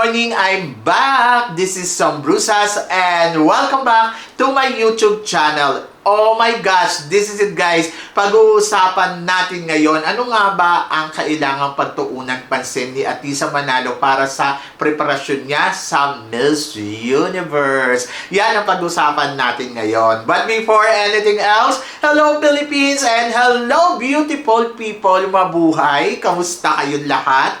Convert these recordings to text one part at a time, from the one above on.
Morning! I'm back! This is Sam Brusas and welcome back to my YouTube channel. Oh my gosh, this is it guys. Pag-uusapan natin ngayon, ano nga ba ang kailangang pagtuunan pansin ni Atisa Manalo para sa preparasyon niya sa Miss Universe. Yan ang pag-usapan natin ngayon. But before anything else, hello Philippines and hello beautiful people, mabuhay. Kamusta kayong lahat?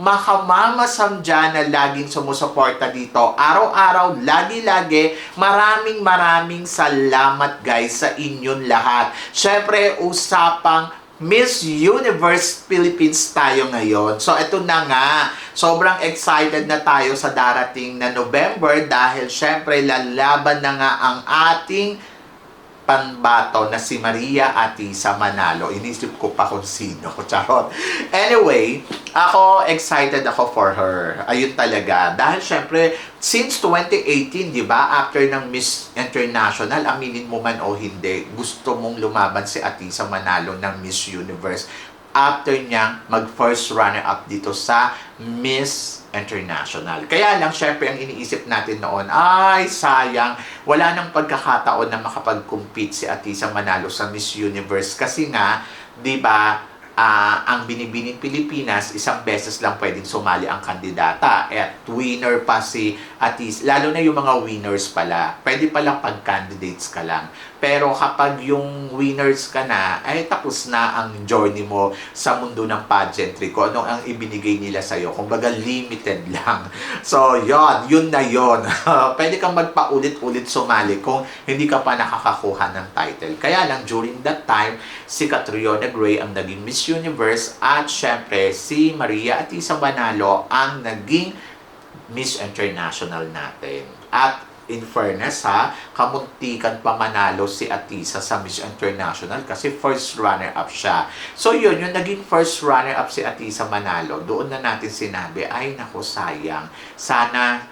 makamamasam dyan na laging sumusuporta dito. Araw-araw, lagi-lagi, maraming maraming salamat guys sa inyong lahat. Siyempre, usapang Miss Universe Philippines tayo ngayon. So, ito na nga. Sobrang excited na tayo sa darating na November dahil syempre lalaban na nga ang ating panbato na si Maria Atisa Manalo. Inisip ko pa kung sino. Charot. Anyway, ako excited ako for her. Ayun talaga. Dahil syempre, since 2018, di ba, after ng Miss International, aminin mo man o hindi, gusto mong lumaban si Atisa Manalo ng Miss Universe after niya mag first runner up dito sa Miss International. Kaya lang, syempre, ang iniisip natin noon, ay, sayang, wala nang pagkakataon na makapag-compete si Atisa Manalo sa Miss Universe. Kasi nga, di ba, ah, ang binibining Pilipinas, isang beses lang pwedeng sumali ang kandidata. At winner pa si Atis, lalo na yung mga winners pala, pwede palang pag-candidates ka lang. Pero kapag yung winners ka na, ay tapos na ang journey mo sa mundo ng pageantry ko. Ano ang ibinigay nila sa'yo? Kumbaga limited lang. So, yon yun na yon Pwede kang magpaulit-ulit sumali kung hindi ka pa nakakakuha ng title. Kaya lang, during that time, si Catriona Gray ang naging Miss Universe at syempre si Maria Atisa Banalo ang naging Miss International natin. At in fairness ha, kamuntikan pa manalo si Atisa sa Miss International kasi first runner-up siya. So yun, yung naging first runner-up si Atisa Manalo, doon na natin sinabi, ay nako sayang, sana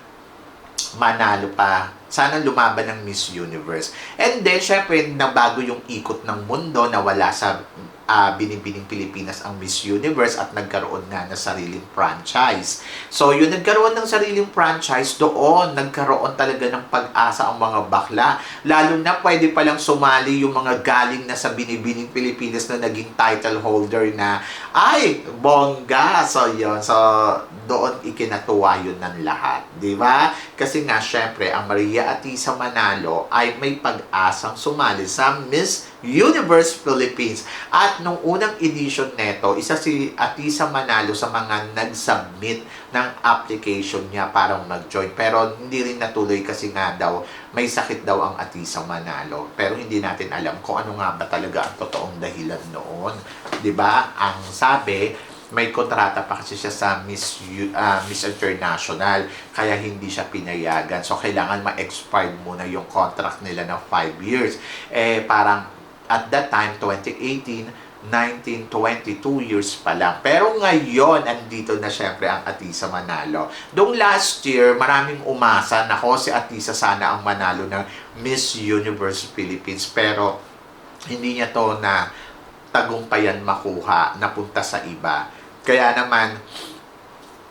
manalo pa. Sana lumaban ng Miss Universe. And then, syempre, nabago yung ikot ng mundo na wala sa ah, binibining Pilipinas ang Miss Universe at nagkaroon nga ng sariling franchise. So, yun, nagkaroon ng sariling franchise doon, nagkaroon talaga ng pag-asa ang mga bakla. Lalo na pwede palang sumali yung mga galing na sa binibining Pilipinas na naging title holder na, ay, bongga! So, yun. So, doon ikinatuwa yun ng lahat. Di ba? Kasi nga, syempre, ang Maria Atisa Manalo ay may pag-asang sumali sa Miss Universe Philippines. At nung unang edition neto, isa si Atisa Manalo sa mga nag-submit ng application niya para mag-join. Pero hindi rin natuloy kasi nga daw may sakit daw ang Atisa Manalo. Pero hindi natin alam kung ano nga ba talaga ang totoong dahilan noon. ba? Ang sabi, may kontrata pa kasi siya sa Miss U- ah, Miss International kaya hindi siya pinayagan. So kailangan ma-expired muna yung contract nila ng 5 years. Eh parang at that time 2018 19, 22 years pa lang. Pero ngayon, andito na syempre ang Atisa Manalo. Doong last year, maraming umasa. Nako, si Atisa sana ang manalo ng Miss Universe Philippines. Pero, hindi niya to na tagumpayan makuha, napunta sa iba. Kaya naman,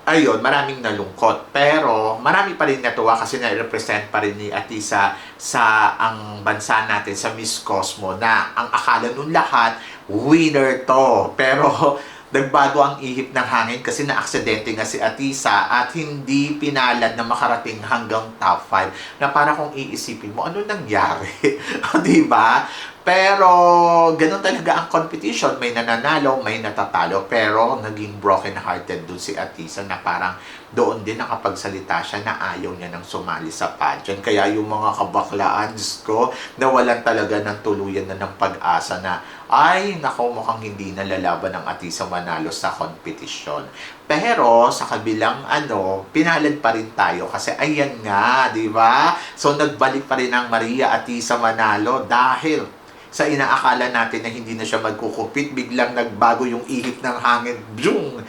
ayun, maraming nalungkot. Pero, marami pa rin natuwa kasi na-represent pa rin ni Atisa sa ang bansa natin sa Miss Cosmo na ang akala nun lahat, winner to. Pero, nagbago ang ihip ng hangin kasi na-aksidente nga si Atisa at hindi pinalad na makarating hanggang top 5 na para kung iisipin mo, ano nangyari? di ba? Pero, ganun talaga ang competition. May nananalo, may natatalo. Pero, naging broken-hearted dun si Atisa na parang doon din nakapagsalita siya na ayaw niya nang sumali sa pageant. Kaya yung mga kabaklaan, Diyos ko, nawalan talaga ng tuluyan na ng pag-asa na, ay, nako, mukhang hindi nalalaban ng Atisa Manalo sa competition. Pero, sa kabilang ano, pinalad pa rin tayo kasi ayan nga, di ba? So, nagbalik pa rin ang Maria Atisa Manalo dahil sa inaakala natin na hindi na siya magkukupit, biglang nagbago yung ihip ng hangin, byung!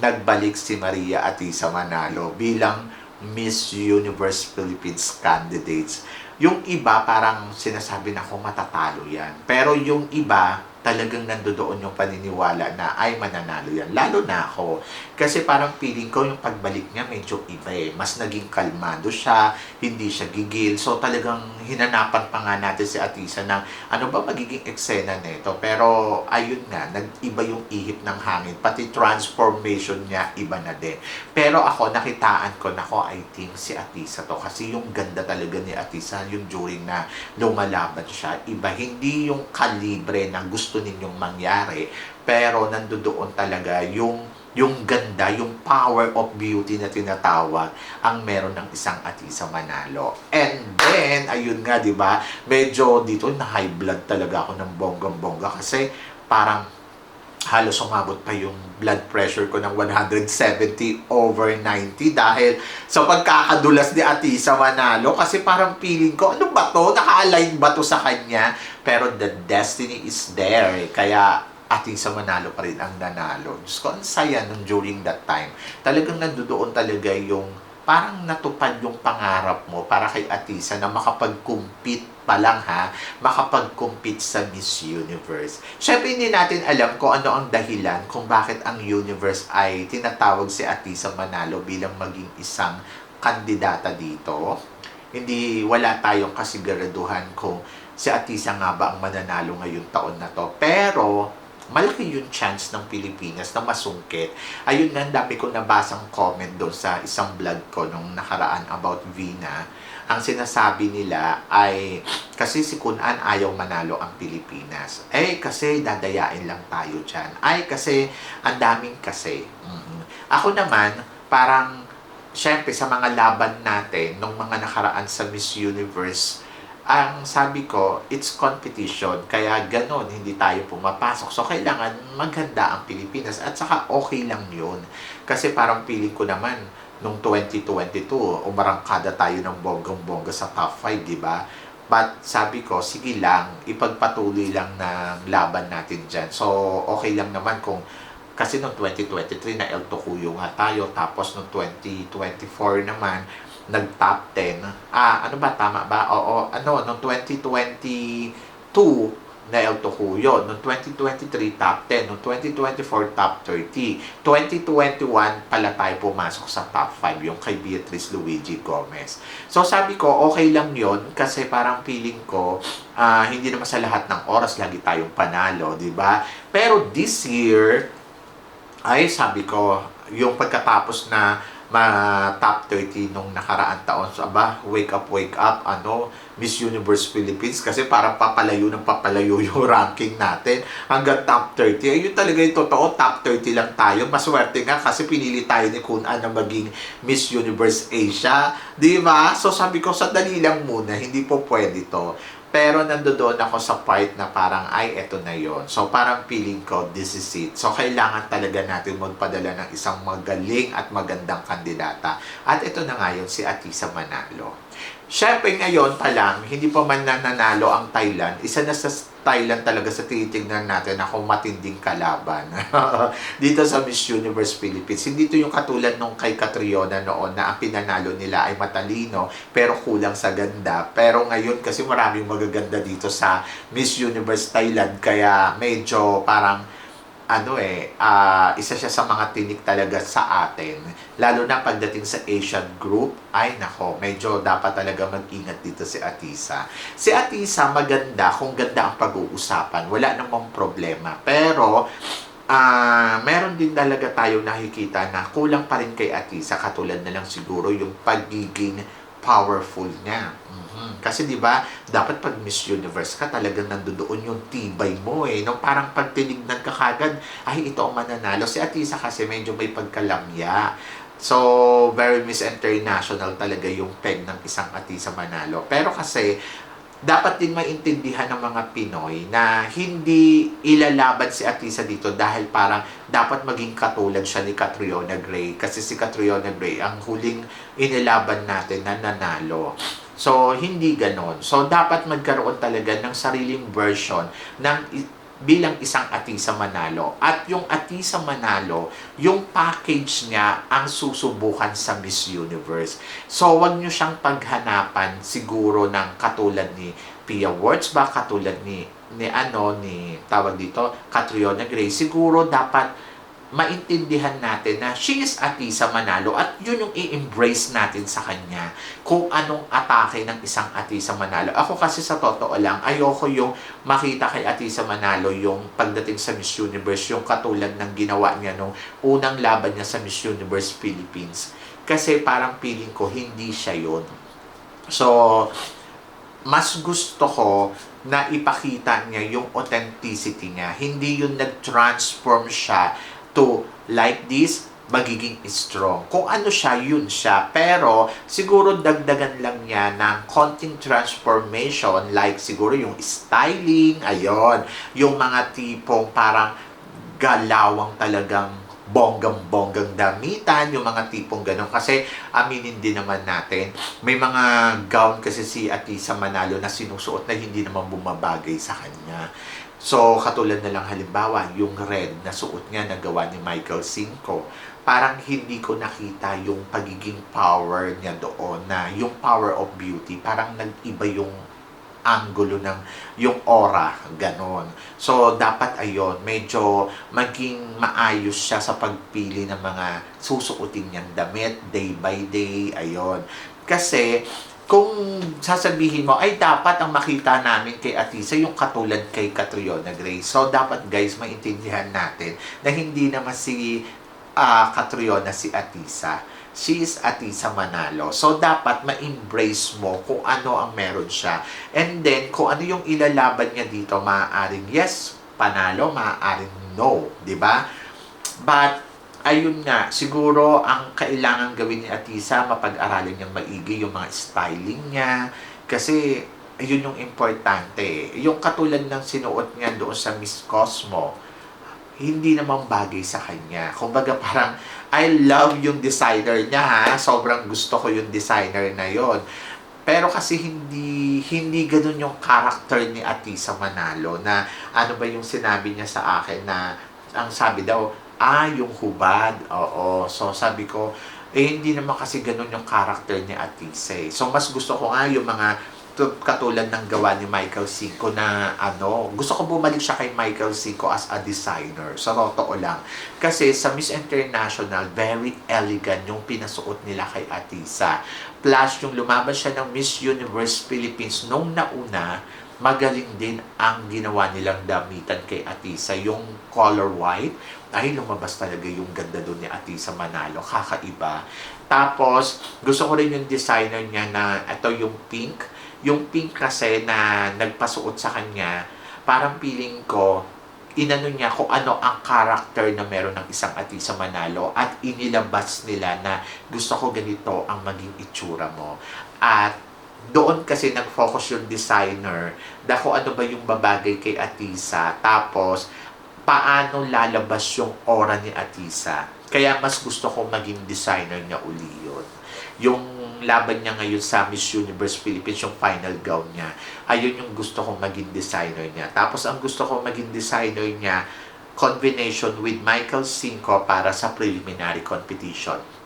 Nagbalik si Maria Atisa Manalo bilang Miss Universe Philippines candidates. Yung iba parang sinasabi na kung matatalo yan. Pero yung iba talagang nandoon yung paniniwala na ay mananalo yan. Lalo na ako. Kasi parang feeling ko yung pagbalik niya medyo iba eh. Mas naging kalmado siya, hindi siya gigil. So talagang hinanapan pa nga natin si Atisa ng ano ba magiging eksena nito. Pero ayun nga, nag-iba yung ihip ng hangin. Pati transformation niya, iba na din. Pero ako, nakitaan ko, nako, I think si Atisa to. Kasi yung ganda talaga ni Atisa, yung during na lumalaban siya, iba. Hindi yung kalibre na gusto ninyong mangyari. Pero nandoon talaga yung yung ganda, yung power of beauty na tinatawag ang meron ng isang Atisa Manalo. And then, ayun nga, di ba, medyo dito na high blood talaga ako ng bonggang-bongga kasi parang halos umabot pa yung blood pressure ko ng 170 over 90 dahil sa pagkakadulas ni Atisa Manalo kasi parang feeling ko, ano ba to? Naka-align ba to sa kanya? Pero the destiny is there. eh. Kaya Atisa Manalo pa rin ang nanalo. Diyos ko, ang saya nun during that time. Talagang nandoon talaga yung parang natupad yung pangarap mo para kay Atisa na makapag-compete pa lang ha, makapag-compete sa Miss Universe. Siyempre hindi natin alam kung ano ang dahilan kung bakit ang universe ay tinatawag si Atisa Manalo bilang maging isang kandidata dito. Hindi, wala tayong kasiguraduhan kung si Atisa nga ba ang mananalo ngayong taon na to. Pero, malaki yung chance ng Pilipinas na masungkit. Ayun nga, dami ko nabasang comment doon sa isang vlog ko nung nakaraan about Vina. Ang sinasabi nila ay, kasi si Kunan ayaw manalo ang Pilipinas. Eh, kasi dadayain lang tayo dyan. Ay, kasi ang daming kasi. Mhm. Ako naman, parang, syempre sa mga laban natin, nung mga nakaraan sa Miss Universe, ang sabi ko, it's competition. Kaya ganon, hindi tayo pumapasok. So, kailangan maganda ang Pilipinas. At saka, okay lang yun. Kasi parang feeling ko naman, nung 2022, umarangkada tayo ng bonggang-bongga sa top 5, di ba? But sabi ko, sige lang, ipagpatuloy lang ng laban natin dyan. So, okay lang naman kung kasi noong 2023 na El Tocuyo nga tayo, tapos noong 2024 naman, nag-top 10. Ah, ano ba, tama ba? Oo, ano, noong 2022 na El Tocuyo. Noong 2023, top 10. Noong 2024, top 30. 2021, pala tayo pumasok sa top 5, yung kay Beatrice Luigi Gomez. So, sabi ko, okay lang yon kasi parang feeling ko, ah, hindi naman sa lahat ng oras lagi tayong panalo, di ba? Pero this year, ay sabi ko, yung pagkatapos na ma top 30 nung nakaraan taon. So, aba, wake up, wake up, ano, Miss Universe Philippines kasi parang papalayo ng papalayo yung ranking natin hanggang top 30. Ayun talaga yung totoo, top 30 lang tayo. Maswerte nga kasi pinili tayo ni Kunan na maging Miss Universe Asia. Di ba? So sabi ko, sa dali lang muna, hindi po pwede to. Pero nandoon ako sa part na parang, ay, eto na yon So, parang feeling ko, this is it. So, kailangan talaga natin magpadala ng isang magaling at magandang kandidata. At ito na nga yun, si Atisa Manalo. Siyempre ngayon pa lang, hindi pa man nananalo ang Thailand. Isa na sa Thailand talaga sa tinitingnan natin ako matinding kalaban. Dito sa Miss Universe Philippines. Hindi to yung katulad nung kay Catriona noon na ang pinanalo nila ay matalino pero kulang sa ganda. Pero ngayon kasi maraming magaganda dito sa Miss Universe Thailand kaya medyo parang ano eh, ah, isa siya sa mga tinik talaga sa atin. Lalo na pagdating sa Asian group, ay nako, medyo dapat talaga mag-ingat dito si Atisa. Si Atisa, maganda kung ganda ang pag-uusapan. Wala namang problema. Pero, ah meron din talaga tayo nakikita na kulang pa rin kay Atisa. Katulad na lang siguro yung pagiging powerful niya. Mhm. Kasi 'di ba, dapat pag Miss Universe ka talagang nandoon yung tibay mo eh. No, parang pag tinignan ka kagad, ay ito ang mananalo. Si Atisa kasi medyo may pagkalamya. So, very Miss International talaga yung peg ng isang Atisa Manalo. Pero kasi, dapat din maintindihan ng mga Pinoy na hindi ilalaban si Atisa dito dahil parang dapat maging katulad siya ni Catriona Gray. Kasi si Catriona Gray, ang huling inilaban natin na nanalo. So, hindi ganon. So, dapat magkaroon talaga ng sariling version ng bilang isang Atisa Manalo. At yung Atisa Manalo, yung package niya ang susubukan sa Miss Universe. So, wag nyo siyang paghanapan siguro ng katulad ni Pia Wurtzbach, katulad ni ni ano ni tawag dito Catriona Gray siguro dapat maintindihan natin na she is Atisa Manalo at yun yung i-embrace natin sa kanya kung anong atake ng isang Atisa Manalo. Ako kasi sa totoo lang, ayoko yung makita kay Atisa Manalo yung pagdating sa Miss Universe, yung katulad ng ginawa niya nung unang laban niya sa Miss Universe Philippines. Kasi parang feeling ko, hindi siya yun. So, mas gusto ko na ipakita niya yung authenticity niya. Hindi yung nag-transform siya to like this, magiging strong. Kung ano siya, yun siya. Pero, siguro dagdagan lang niya ng konting transformation, like siguro yung styling, ayon Yung mga tipong parang galawang talagang bonggang-bonggang damitan, yung mga tipong ganun. Kasi, aminin din naman natin, may mga gown kasi si Atisa Manalo na sinusuot na hindi naman bumabagay sa kanya. So, katulad na lang halimbawa, yung red na suot niya na gawa ni Michael Cinco, parang hindi ko nakita yung pagiging power niya doon na yung power of beauty, parang nag-iba yung angulo ng yung aura, ganon. So, dapat ayon medyo maging maayos siya sa pagpili ng mga susuotin niyang damit, day by day, ayon. Kasi, kung sasabihin mo, ay dapat ang makita namin kay Atisa yung katulad kay Catriona Gray. So, dapat guys, maintindihan natin na hindi naman si ah Catriona si Atisa. She is Atisa Manalo. So, dapat ma-embrace mo kung ano ang meron siya. And then, kung ano yung ilalaban niya dito, maaaring yes, panalo, maaaring no. ba? But, ayun nga, siguro ang kailangan gawin ni Atisa, mapag-aralin niyang maigi yung mga styling niya. Kasi, ayun yung importante. Yung katulad ng sinuot niya doon sa Miss Cosmo, hindi naman bagay sa kanya. Kumbaga parang, I love yung designer niya ha. Sobrang gusto ko yung designer na yon. Pero kasi hindi hindi ganoon yung character ni Atisa Manalo na ano ba yung sinabi niya sa akin na ang sabi daw, ah, yung hubad. Oo. So sabi ko, eh hindi naman kasi ganoon yung character ni Atisa eh. So mas gusto ko nga yung mga katulad ng gawa ni Michael Cinco na ano, gusto ko bumalik siya kay Michael Cinco as a designer. Sa totoo lang. Kasi sa Miss International, very elegant yung pinasuot nila kay Atisa. Plus, yung lumaban siya ng Miss Universe Philippines nung nauna, magaling din ang ginawa nilang damitan kay Atisa. Yung color white, ay lumabas talaga yung ganda doon ni Atisa Manalo. Kakaiba. Tapos, gusto ko rin yung designer niya na ito yung pink. Yung pink kasi na nagpasuot sa kanya, parang feeling ko, inano niya kung ano ang character na meron ng isang Atisa Manalo at inilabas nila na gusto ko ganito ang maging itsura mo. At doon kasi nag-focus yung designer kung ano ba yung babagay kay Atisa. Tapos, paano lalabas yung aura ni Atisa. Kaya mas gusto ko maging designer niya uli yun. Yung laban niya ngayon sa Miss Universe Philippines, yung final gown niya, ayun yung gusto kong maging designer niya. Tapos ang gusto kong maging designer niya, combination with Michael Cinco para sa preliminary competition.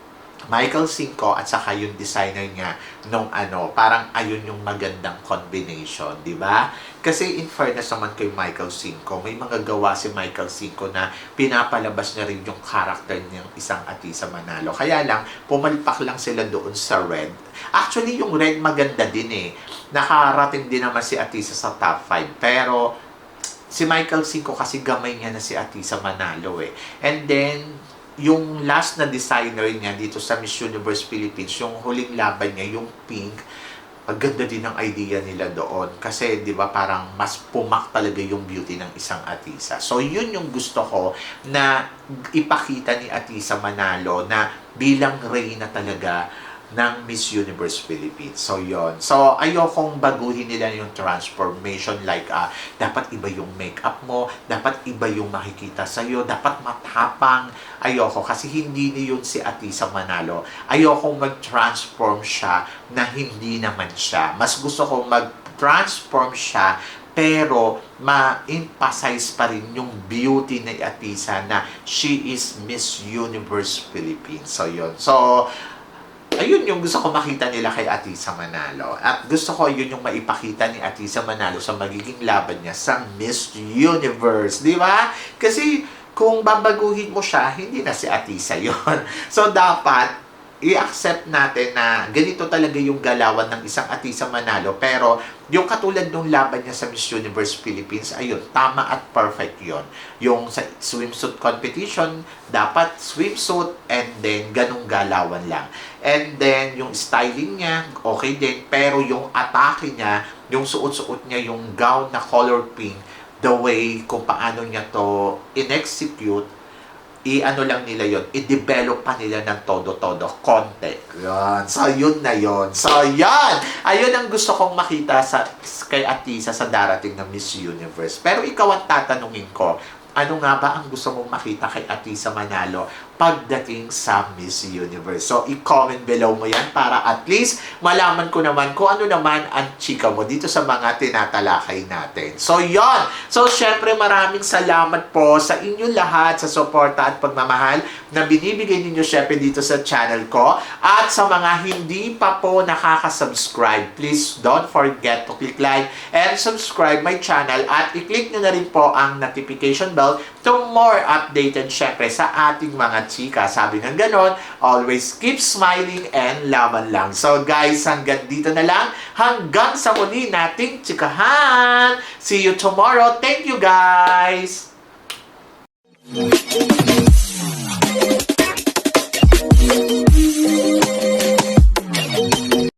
Michael Cinco at saka yung designer niya nung ano, parang ayun yung magandang combination, di ba? Kasi in fairness naman kay Michael Cinco, may mga gawa si Michael Cinco na pinapalabas niya rin yung character niyang isang Atisa Manalo. Kaya lang, pumalpak lang sila doon sa red. Actually, yung red maganda din eh. Nakarating din naman si Atisa sa top 5. Pero, si Michael Cinco kasi gamay niya na si Atisa Manalo eh. And then, yung last na designer niya dito sa Miss Universe Philippines, yung huling laban niya, yung pink, ang ganda din ng idea nila doon. Kasi, di ba, parang mas pumak talaga yung beauty ng isang Atisa. So, yun yung gusto ko na ipakita ni Atisa Manalo na bilang reyna talaga, ng Miss Universe Philippines. So, yon So, ayokong baguhin nila yung transformation like, ah, dapat iba yung makeup mo, dapat iba yung makikita sa'yo, dapat matapang. Ayoko kasi hindi ni yun si Atisa Manalo. Ayokong mag-transform siya na hindi naman siya. Mas gusto ko mag-transform siya pero ma-emphasize pa rin yung beauty ni Atisa na she is Miss Universe Philippines. So, yun. So, ayun yung gusto ko makita nila kay Atisa Manalo. At gusto ko yun yung maipakita ni Atisa Manalo sa magiging laban niya sa Miss Universe. Di ba? Kasi kung babaguhin mo siya, hindi na si Atisa yon So, dapat i-accept natin na ganito talaga yung galawan ng isang Atisa Manalo. Pero, yung katulad nung laban niya sa Miss Universe Philippines, ayun, tama at perfect yon Yung sa swimsuit competition, dapat swimsuit and then ganung galawan lang. And then, yung styling niya, okay din. Pero yung atake niya, yung suot-suot niya, yung gown na color pink, the way kung paano niya to in-execute, i-ano lang nila yon i-develop pa nila ng todo-todo, konti. Yan. So, yun na yon So, yan! Ayun ang gusto kong makita sa kay Atisa sa darating ng Miss Universe. Pero ikaw ang tatanungin ko, ano nga ba ang gusto mong makita kay Atisa Manalo pagdating sa Miss Universe? So, i-comment below mo yan para at least malaman ko naman kung ano naman ang chika mo dito sa mga tinatalakay natin. So, yon So, syempre maraming salamat po sa inyo lahat sa suporta at pagmamahal na binibigay ninyo syempre dito sa channel ko. At sa mga hindi pa po nakaka-subscribe, please don't forget to click like and subscribe my channel at i-click nyo na rin po ang notification bell to more updated syempre sa ating mga chika. Sabi ng ganon, always keep smiling and laban lang. So guys, hanggang dito na lang. Hanggang sa muli nating chikahan. See you tomorrow. Thank you guys! Thank you.